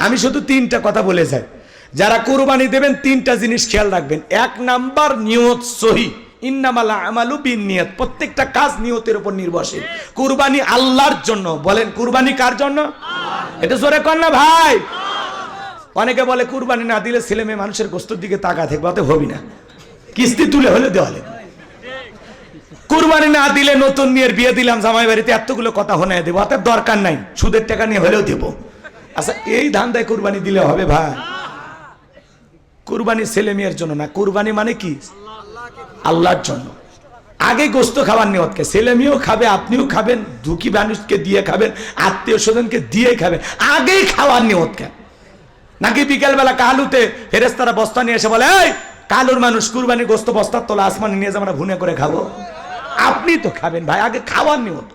আমি শুধু তিনটা কথা বলে যাই। যারা কুরবানি দেবেন, তিনটা জিনিস খেয়াল রাখবেন। এক নাম্বার, নিয়ত সহি। ইন্নামালা আমালু বিন নিয়ত প্রত্যেকটা কাজ নিয়তের উপর নির্ভরশীল। কুরবানি আল্লাহর জন্য। বলেন, কুরবানি কার জন্য? এটা জোরে কর না ভাই। অনেকে বলে, কুরবানি না দিলে ছেলে মেয়ে মানুষের গোস্তর দিকে তাকা থাকবে অত হবি না। কিস্তি তুলে হলে দেওয়া লাগবে কুরবানি না দিলে নতুন মেয়ের বিয়ে দিলাম জামাই বাড়িতে এতগুলো কথা হনে দেবো অত দরকার নাই। সুদের টাকা নিয়ে হলেও দেবো। আচ্ছা এই ধান্দায় কুরবানি দিলে হবে ভাই। কুরবানি ছেলে মেয়ের জন্য না, কুরবানি মানে কি? আল্লাহর জন্য। আগে গোস্ত খাবার নিয়তকে ছেলে মেয়েও খাবে, আপনিও খাবেন, দুঃখী মানুষকে দিয়ে খাবেন, আত্মীয় স্বজনকে দিয়ে খাবেন, আগেই খাওয়ার নিয়তকে নাকি বিকেলবেলা কালুতে ফেরেস্তারা বস্তা নিয়ে এসে বলে কালুর মানুষ কুরবানি গোস্ত বস্তার তোলা আসমানে নিয়ে যে আমরা ভুনে করে খাব। আপনি তো খাবেন ভাই, আগে খাওয়ার নিয়ত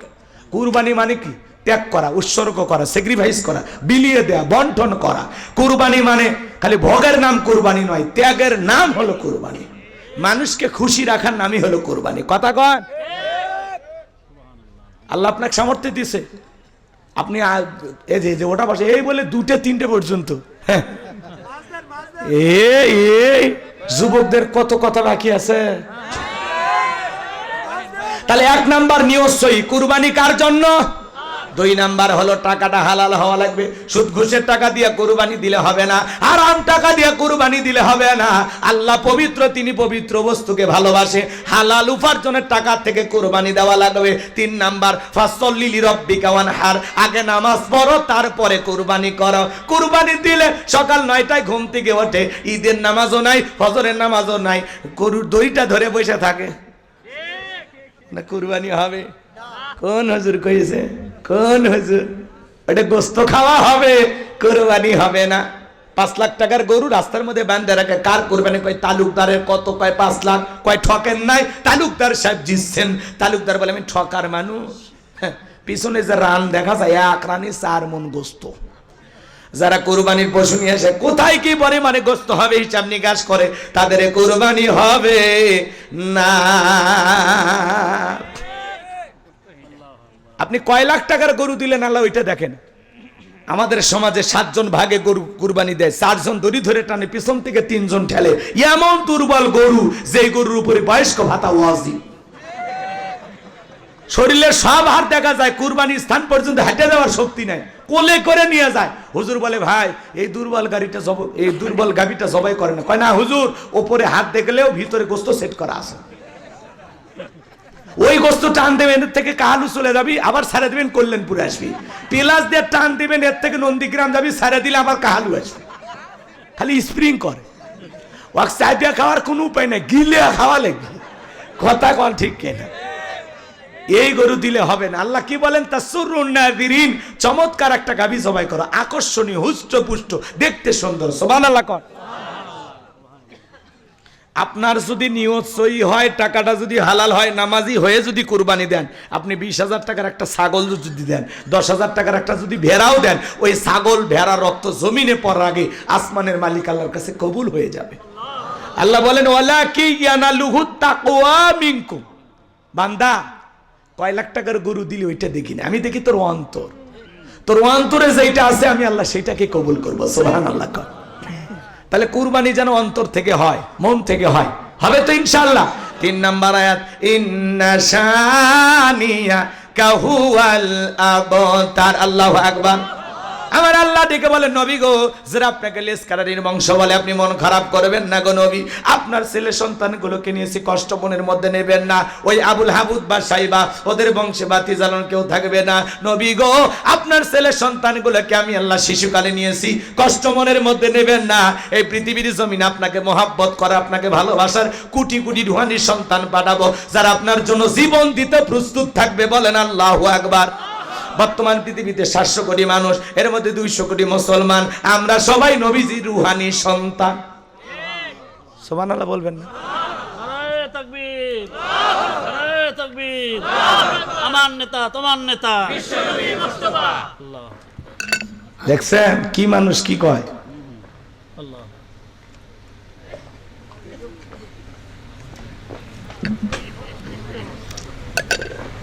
কুরবানি মানে কি? ত্যাগ করা, উৎসর্গ করা স্যাক্রিফাইস করা, বিলিয়ে দেয়া, বন্টন করা। কুরবানি মানে খালি ভোগের নাম কুরবানি নয়, ত্যাগের নাম হলো কুরবানি। মানুষকে খুশি রাখার নামই হলো কুরবানি। কথা কন। আল্লাহ আপনাকে সামর্থ্য দিছে আপনি এই যে ওটা বসে, এই বলে দুটো, তিনটে পর্যন্ত। হ্যাঁ। এই যুবকদের কত কথা বাকি আছে? তাহলে এক নাম্বার নিয়সই কুরবানি কার জন্য? দুই নাম্বার হলো টাকাটা হালাল হওয়া লাগবে। সুদ ঘুষের টাকা দিয়ে কুরবানি দিলে হবে না আরাম টাকা দিয়ে কুরবানি দিলে হবে না। আল্লাহ পবিত্র, তিনি পবিত্র বস্তুকে ভালোবাসে। হালাল উপার্জনের টাকা থেকে কুরবানি দেওয়া লাগবে। তিন নাম্বার ফাসল্লিলি রব্বিকা ওয়ানহার। আগে নামাজ পড়ো, তারপরে কুরবানি করো। কুরবানি দিলে সকাল নয়টায় ঘুম থেকে ওঠে, ঈদের নামাজও নাই, ফজরের নামাজও নাই। গরুর দইটা ধরে বসে থাকে। না কুরবানি হবে। কোন হুজুর কইছে? কোন হুজুর? ওটা গোস্ত খাওয়া হবে কোরবানি হবে না। পাঁচ লাখ টাকার গরু রাস্তার মধ্যে বান্ধে রাখে কার কুরবানি? কয় তালুকদারের কত? কয় পাঁচ লাখ। কয় ঠকেন নাই? তালুকদার সাহেব জিতছেন। তালুকদার বলে আমি ঠকার মানুষ। হ্যাঁ, পিছনে যে রান দেখা যায় এক রানে চার মন গোস্ত। যারা কোরবানির পশু নিয়ে আসে কোথায় কি পরিমাণে গোস্ত হবে? হিসাব নিকাশ করে তাদের কোরবানি হবে না। আপনি কয় লাখ টাকার গরু দিলেন আল্লাহ, ওইটা দেখেন। আমাদের সমাজে সাতজন ভাগে গরু কুরবানি দেয়, চারজন দড়ি ধরে টানে, পিছন থেকে তিনজন ঠেলে। এমন দুর্বল গরু যে গরুর উপরে বয়স্ক ভাতা ওয়াজি। শরীরের সব হাত দেখা যায় কুরবানি স্থান পর্যন্ত হেঁটে যাওয়ার শক্তি নাই। কোলে করে নিয়ে যায়। হুজুর বলে, ভাই, এই দুর্বল গাড়িটা এই দুর্বল গাড়িটা জবাই করে না। কয়, না, হুজুর, ওপরে হাত দেখলেও ভিতরে গোস্ত সেট করা আছে। ওই গোস্ত টান দেবেন, এর থেকে কাহালু চলে যাবি, আবার সারে দেবেন কল্যাণপুরে আসবি। পিলাস দিয়ে টান দিবেন, এর থেকে নন্দীগ্রাম যাবি, সারে দিলে আবার কাহালু আসবি। খালি স্প্রিং করে। ওয়াক চাইপিয়া খাওয়ার কোনো উপায় নাই, গিলে খাওয়া লাগবে। কথা কন ঠিক কেনা। এই গরু দিলে হবে না। আল্লাহ কি বলেন? তা তাসুরুন্নাযিরিন চমৎকার একটা গাবি জবাই করো। আকর্ষণীয় হুষ্ট পুষ্ট দেখতে সুন্দর। সুবহানাল্লাহ কর আপনার যদি নিয়ত সই হয়, টাকাটা যদি হালাল হয়, নামাজি হয়ে যদি কুরবানি দেন, আপনি বিশ হাজার টাকার একটা ছাগল যদি দেন, দশ হাজার টাকার একটা যদি ভেড়াও দেন, ওই ছাগল, ভেড়া, রক্ত জমিনে পড়ার আগে আসমানের মালিক আল্লাহর কাছে কবুল হয়ে যাবে। আল্লাহ বলেন, ওয়ালা কি মিনকুম? বান্দা, কয় লাখ টাকার গরু দিলে ওইটা দেখি না। আমি দেখি তোর অন্তর। তোর অন্তরে যেটা আছে, আমি আল্লাহ সেটাকে কবুল করব। সোহান আল্লাহ তাহলে কুরবানি যেন অন্তর থেকে হয়, মন থেকে হয়। হবে তো ইনশাল্লাহ তিন নাম্বার আয়াত ইন্নাশানিয়া কাহুয়াল আবতার। আল্লাহু আকবার। আমার আল্লাহ ডেকে বলে, নবী গো যারা আপনাকে লেসকারারির বংশ বলে, আপনি মন খারাপ করবেন না গো নবী। আপনার ছেলে সন্তানগুলোকে নিয়েছি কষ্ট মনের মধ্যে নেবেন না। ওই আবুল হাবুদ বা সাইবা, ওদের বংশে বাতি জ্বালন কেউ থাকবে না। নবী গো, আপনার ছেলে সন্তানগুলোকে আমি আল্লাহ শিশুকালে নিয়েছি। কষ্ট মনের মধ্যে নেবেন না। এই পৃথিবীর জমিন আপনাকে মহাব্বত করে, আপনাকে ভালোবাসার কোটি কোটি রুহানির সন্তান পাঠাবো যারা আপনার জন্য জীবন দিতে প্রস্তুত থাকবে, বলেন আল্লাহু আকবার। বর্তমান পৃথিবীতে সাতশো কোটি মানুষ এর মধ্যে দুইশো কোটি মুসলমান। আমরা সবাই নবীজি রুহানি সন্তান। সোমান আল্লাহ বলবেন না। আমার নেতা তোমার নেতা। দেখছেন? কি মানুষ কি কয়?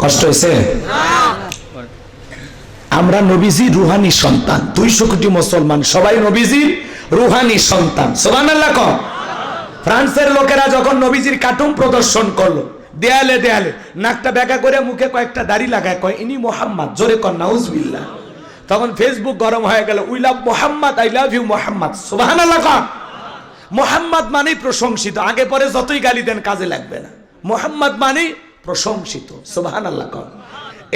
কষ্ট হয়েছে আমরা নবীজি রুহানি সন্তান। দুইশো কোটি মুসলমান, সবাই নবীজির রুহানি সন্তান। সোবান আল্লাহ ফ্রান্সের লোকেরা যখন নবীজির কার্টুন প্রদর্শন করল, দেয়ালে দেয়ালে, নাকটা ব্যাকা করে মুখে কয়েকটা দাড়ি লাগায়, কয়, ইনি মোহাম্মদ, জোরে কর, নাউজবিল্লাহ। তখন ফেসবুক গরম হয়ে গেল, we love Mohammad, I love you Mohammad. কম মোহাম্মদ মানেই প্রশংসিত, আগে পরে যতই গালি দেন কাজে লাগবে না। মোহাম্মদ মানেই প্রশংসিত সুবাহান আল্লাহ কম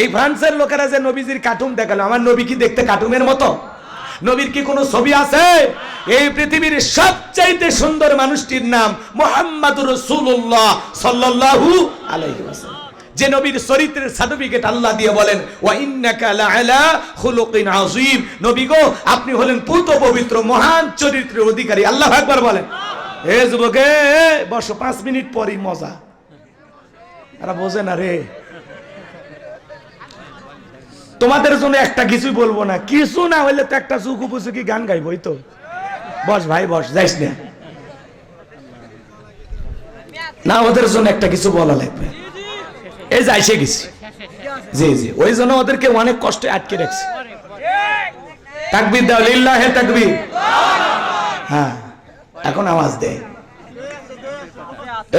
এই ফ্রান্সের লোকেরা যে নবীজির কার্টুন দেখাল, আমার নবী কি দেখতে কার্টুনের মতো? নবীর কি কোনো ছবি আছে? এই পৃথিবীর সবচাইতে সুন্দর মানুষটির নাম মোহাম্মদুর রাসূলুল্লাহ সাল্লাল্লাহু আলাইহি ওয়াসাল্লাম। যে নবীর চরিত্রের সার্টিফিকেট আল্লাহ দিয়ে বলেন নবী গো, আপনি হলেন পুত পবিত্র, মহান চরিত্রের অধিকারী। আল্লাহ একবার বলেন। এ যুবকে, বসো, পাঁচ মিনিট পরই মজা। এরা বোঝে না রে। তোমাদের জন্য একটা কিছুই বলব না। কিছু না হইলে তো একটা সুখ উপসুখী গান গাইবই তো। বস ভাই, বস, যাইস না। না, ওদের জন্য একটা কিছু বলা লাগবে। এই যে এসে গেছি। জি জি, ওই জন্য ওদেরকে অনেক কষ্টে আটকে রাখছি। তাকবির দাও, লিল্লাহ হে তাকবির। হ্যাঁ এখন আওয়াজ দেয়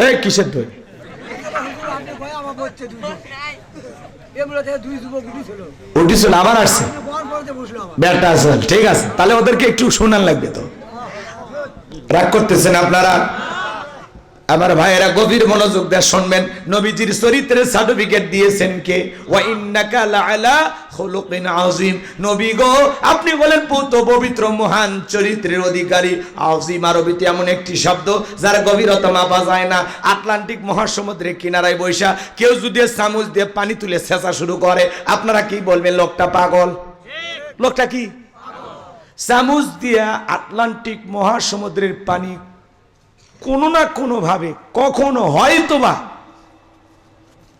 এই, কিসের দই আমার বলছে দুটো এগুলো থেকে দুই যুবক উঠেছিল আবার আসছে? ব্যাটটা আছে ঠিক আছে। তাহলে ওদেরকে একটু শোনান লাগবে তো। রাগ করতেছেন আপনারা? আমার ভাইয়েরা গভীর মনোযোগ দিয়ে শুনবেন। নবীজির চরিত্রের সার্টিফিকেট দিয়েছেন কে? আযীম। নবী গো, আপনি বলেন পুত পবিত্র মহান চরিত্রের অধিকারী। আযীম আরবিতে এমন একটি শব্দ যার গভীরতা মাপা যায় না। আটলান্টিক মহাসমুদ্রের কিনারায় বৈশা কেউ যদি চামচ দিয়ে পানি তুলে ছেঁচা শুরু করে, আপনারা কি বলবেন, লোকটা পাগল? লোকটা কি? চামচ দিয়া আটলান্টিক মহাসমুদ্রের পানি কোনো না কোনোভাবে কখনো হয়তোবা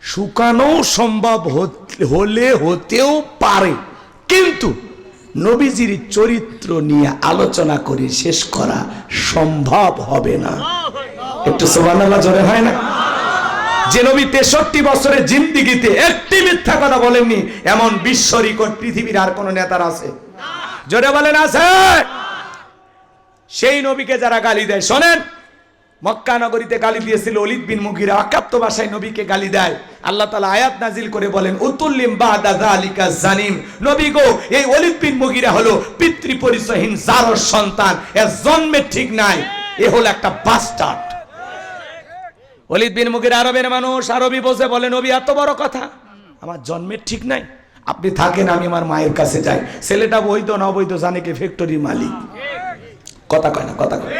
শুকানো সম্ভব হলে হতেও পারে। কিন্তু নবীজির চরিত্র নিয়ে আলোচনা করে শেষ করা সম্ভব হবে না। একটু সোবানাল্লাহ জোরে হয় না? যে নবী তেষট্টি বছরের জিন্দিগিতে একটি মিথ্যা কথা বলেননি, এমন বিশ্ব রেকর্ড পৃথিবীর আর কোন নেতার আছে? জোরে বলেন, আছে। সেই নবীকে যারা গালি দেয়, শোনেন। মক্কা নগরীতে গালি দিয়েছিল অলিদ বিন মুগিরা অকাপ্ত ভাষায় নবীকে গালি দেয়। আল্লাহ তালা আয়াত নাজিল করে বলেন, উতুল্লিম বাদা আলিকা জানিম। নবী গো, এই অলিদ বিন মুগিরা হলো পিতৃ পরিচয়হীন জারর সন্তান, এর জন্মে ঠিক নাই, এ হলো একটা বাস্টার্ড অলিদ বিন মুগির আরবের মানুষ, আরবি বসে বলে, নবী, এত বড় কথা, আমার জন্মের ঠিক নাই, আপনি থাকেন, আমি আমার মায়ের কাছে যাই। ছেলেটা বৈধ না অবৈধ, জানে কি ফ্যাক্টরি মালিক। কথা কয় না, কথা কয়।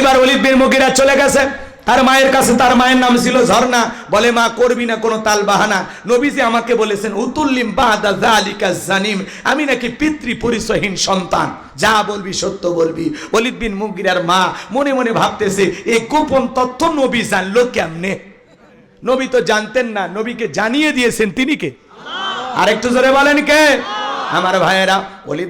এইবার অলিদ বিন মুগিরা চলে গেছে। তার মায়ের কাছে তার মায়ের নাম ছিল ঝর্ণা। বলে, মা, করবি না কোনো তাল বাহানা নবীজি আমাকে বলেছেন, উতুল্লিম বাদা জালিকা জানিম। আমি নাকি পিতৃ পরিচয়হীন সন্তান। যা বলবি, সত্য বলবি। অলিদ বিন মুগিরার মা মনে মনে ভাবতেছে এই গোপন তথ্য নবী জানলো কেমনে? নবী তো জানতেন না, নবীকে জানিয়ে দিয়েছেন। তিনি কে? আরেকটু জোরে বলেন কে? আমার ভাইয়েরা অলিদ